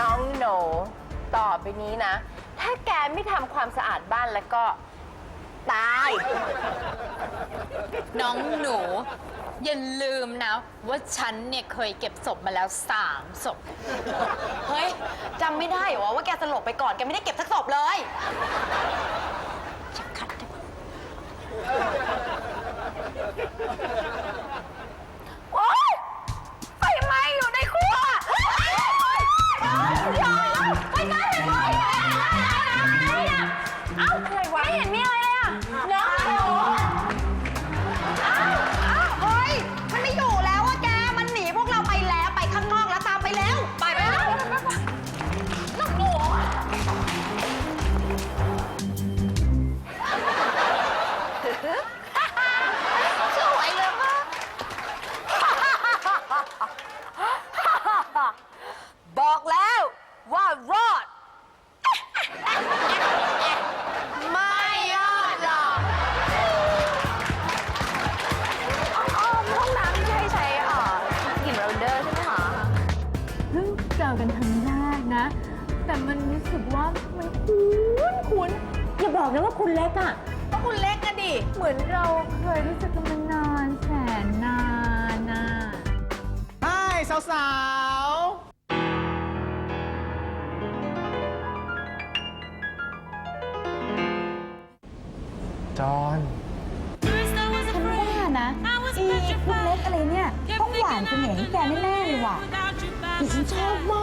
นูต่อไปนี้นะ ถ้าแกไม่ทำความสะอาดบ้านแล้วก็ ตาย น้องหนู อย่าลืมนะ ว่าฉันเนี่ยเคยเก็บศพมาแล้วสามศพ เฮ้ยจำไม่ได้เหรอว่าแกสลบไปก่อนแกไม่ได้เก็บสักศพเลย ไม่เห็นมีอะไรเลยอะน้องหนูเฮ้ย มันไม่อยู่แล้วอะแก มันหนีพวกเราไปแล้วไปข้างนอกแล้วตามไปแล้ว ไปไปแล้วน้องหนูสวยเลยมากบอกแล้วว่ารอ เพิ่งเจอกันครั้งแรกนะ แต่มันรู้สึกว่ามันคุ้นคุ้นอย่าบอกนะว่าคุณเล็กอะก็คุณเล็กกันดิ เหมือนเราเคยรู้จักกันมานานแสนนานน่ะใช่สาวๆจอนฉันว่านะอีคุณเล็กอะไรเนี่ยต้องหวานเสน่ห์ให้แกแน่ๆเลยว่ะดิฉัน ชอบมาก